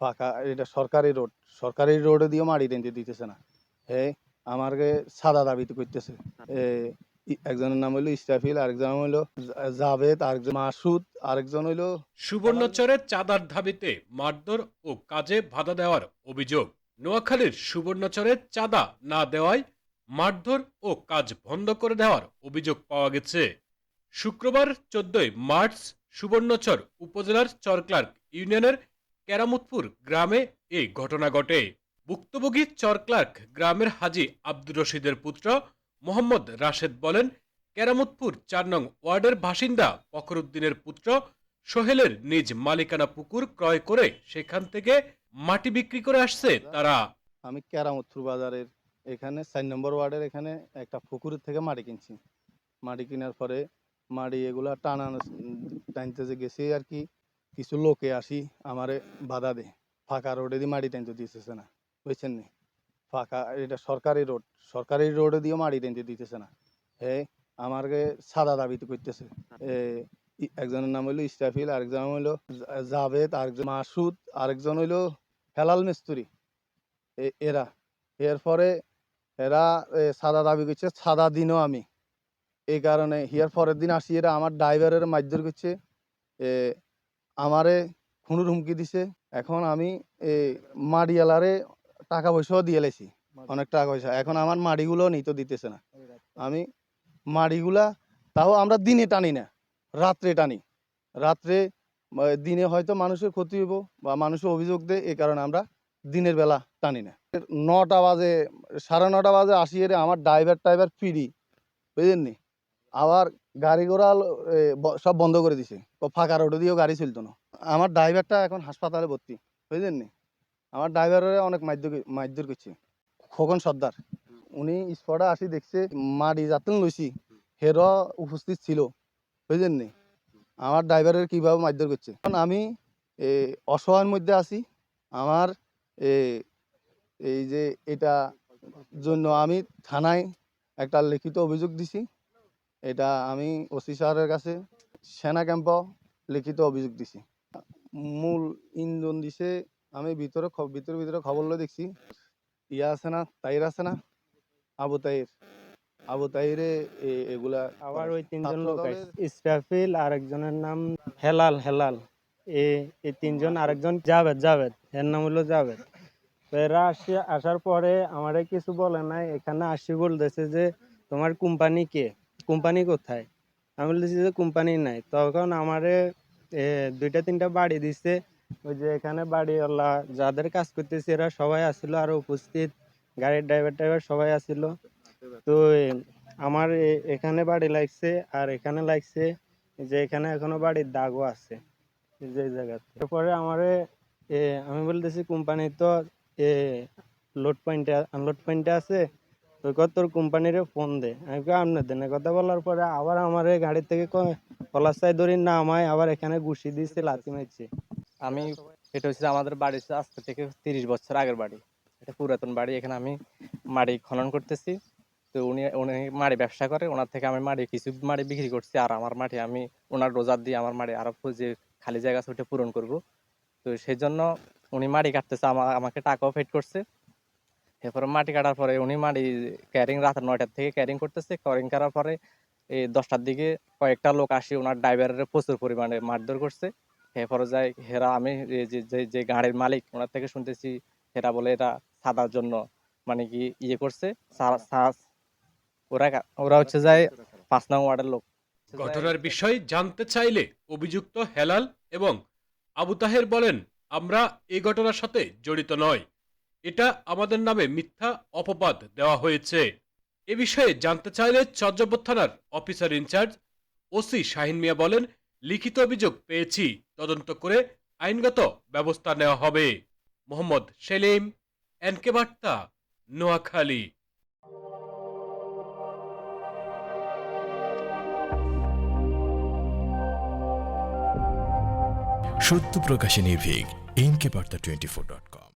ফাঁকা, এটা সরকারি রোড। সরকারি রোডে দিয়ে মাটি টেনতে দিতেছে না। হে আমাকে সাদা দাবিতে করতেছে। একজনের নাম হইল ইস্তাফিল আরেকজন নাম হইল জাভেদ, আরেকজন মাসুদ, আরেকজন হইল সুবর্ণচরে চাঁদার দাবিতে মারধর ও কাজে বাধা দেওয়ার অভিযোগ। নোয়াখালীর সুবর্ণচরের চাঁদা না দেওয়ায় মারধর ও কাজ বন্ধ করে দেওয়ার অভিযোগ পাওয়া গেছে। শুক্রবার চোদ্দই মার্চ সুবর্ণচর উপজেলার চরক্লার্ক ইউনিয়নের কেরামতপুর গ্রামে এই ঘটনা ঘটে। ভুক্তভোগী চরক্লার্ক গ্রামের হাজি আব্দুর রশিদের পুত্র মোহাম্মদ রাশেদ বলেন, কেরামতপুর চার নং ওয়ার্ডের বাসিন্দা ফখরুদ্দিনের পুত্র সোহেলের নিজ মালিকানা পুকুর ক্রয় করে সেখান থেকে মাটি বিক্রি করে আসছে তারা। আমি কেরামতপুর বাজারের এখানে চার নম্বর ওয়ার্ডের এখানে একটা পুকুরের থেকে মাটি কিনছি। মাটি কেনার পরে মাটি এগুলা টানা টানতে যে গেছে আর কি কিছু লোকে আসি আমারে বাধা দেয়। ফাঁকা রোডে দিয়ে মাটি টানতে দিতেছে না, বুঝছেন নি? ফাঁকা, এটা সরকারি রোড সরকারি রোডে দিয়ে মাটি টানতে দিতেছে না। হে আমাকে সাদা দাবিতে করতেছে। একজনের নাম হইল ইস্তাফিল আরেকজন নাম হইল জাভেদ, আরেকজন মাসুদ, আরেকজন হইল হেলাল মিস্তুরি। এরা, এরপরে এরা সাদা দাবি করছে, সাদা দিনও আমি। এই কারণে হিয়ার পরের দিন আসি এরা আমার ড্রাইভারের মারধর করছে। আমারে খুনুর হুমকি দিছে। এখন আমি এ, মাড়িয়ালারে টাকা পয়সাও দিয়ে লেছি অনেক টাকা পয়সা এখন আমার মাড়িগুলো নিতে দিতেছে না। আমি মাড়িগুলা তাও আমরা দিনে টানি না রাত্রে টানি। রাত্রে দিনে হয়তো মানুষের ক্ষতি হইব বা মানুষের অভিযোগ দেয় এই কারণে আমরা দিনের বেলা টানি না। নটা বাজে সাড়ে নটা বাজে আসি এরে আমার ড্রাইভার টাইভার ফ্রি বুঝলেন নি আবার গাড়ি ঘোড়া সব বন্ধ করে দিছে। ফাঁকা রোডে দিয়েও গাড়ি চলতো না। আমার ড্রাইভারটা এখন হাসপাতালে ভর্তি, বুঝলেন নি? আমার ড্রাইভারের অনেক মারধর মারধর করছে। খোকন সর্দার, উনি স্পটে আসি দেখছে মাটি যাতেন লইছি, হের উপস্থিত ছিল, বুঝলেন নি? আমার ড্রাইভারের কীভাবে মারধর করছে? এখন আমি অসহায়ের মধ্যে আছি। আমার এই যে এটা জন্য আমি থানায় একটা লিখিত অভিযোগ দিছি। এটা আমি ওসি সাহেবের কাছে সেনা ক্যাম্পও লিখিত অভিযোগ দিছি। মূল ইন্ধন দিছে আমি ভিতরে ভিতরে ভিতরে খবর দেখছি। ইয়া আছে না তাইর আছে না আবু তাইর। আবু তাইরে এগুলা আবার ওই তিনজন লোক। ইসরাফিল আরেকজনের নাম হেলাল হেলাল। এ এই তিনজন আরেকজন জাভেদ জাভেদ। এর নাম হলো জাভেদ। এরা আসি আসার পরে আমারে কিছু বলে নাই। এখানে আসি বলতেছে যে তোমার কোম্পানি কে? কোম্পানি কোথায়? আমি বলতেছি যে কোম্পানি নাই। তখন আমারে দুইটা, তিনটা বাড়ি দিছে। ওই যে এখানে বাড়িওয়ালা, যাদের কাজ করতেছে এরা সবাই আসছিল আর উপস্থিত। গাড়ির ড্রাইভার টাইভার সবাই আসছিল তো আমার এখানে বাড়ি লাগছে আর এখানে লাগছে যে এখানে এখনও বাড়ির দাগও আছে যে জায়গা তারপরে আমারে আমি বলতেছি কোম্পানি তো, এ লোড পয়েন্টে আনলোড পয়েন্টে আছে। তো কত তোর কোম্পানিরে ফোন দে। আমি আপনার দেন কথা বলার পরে আবার আমার গাড়ি থেকে পলাশাই ধরি নামায়, আবার এখানে ঘুষি দিয়েছে, লাথি মারছে। আমি, এটা হচ্ছে আমাদের বাড়ি, হচ্ছে আজ থেকে তিরিশ বছর আগের বাড়ি। এটা পুরাতন বাড়ি, এখানে আমি মাটি খনন করতেছি। তো উনি উনি মাটি ব্যবসা করে, ওনার থেকে আমি মাটি কিছু মাটি বিক্রি করছি, আর আমার মাটি আমি ওনার রোজার দিয়ে আমার মাটি আরও যে খালি জায়গা আছে, ওটা পূরণ করব। তো সেই জন্য উনি মাটি কাটতেছে, আমা- আমাকে টাকাও পেড করছে। এরপরে মাটি কাটার পরে উনি মাটি ক্যারিং রাত নয়টার থেকে ক্যারিং করতেছে ক্যারিং করার পরে এই দশটার দিকে কয়েকটা লোক আসি ওনার ড্রাইভারের প্রচুর পরিমাণে মারধর করছে। এরপরে যাই হেরা, আমি যে যে গাড়ির মালিক ওনার থেকে শুনতেছি, হেরা বলে এটা সাদার জন্য মানে কি ইয়ে করছে ওরা ওরা হচ্ছে যায় পাঁচ নং ওয়ার্ডের লোক। ঘটনার বিষয় জানতে চাইলে অভিযুক্ত হেলাল এবং আবু তাহের বলেন, আমরা এই ঘটনার সাথে জড়িত নয়। এটা আমাদের নামে মিথ্যা অপবাদ দেওয়া হয়েছে। এ বিষয়ে জানতে চাইলে চর্যাপদ থানার officer in charge OC Shahin Mia বলেন, লিখিত অভিযোগ পেয়েছি, তদন্ত করে আইনগত ব্যবস্থা নেওয়া হবে। মোহাম্মদ সেলিম, এনকে বার্তা, নোয়াখালী। সত্য প্রকাশে নির্ভীক, এনকে বার্তা টোয়েন্টি ফোর ডট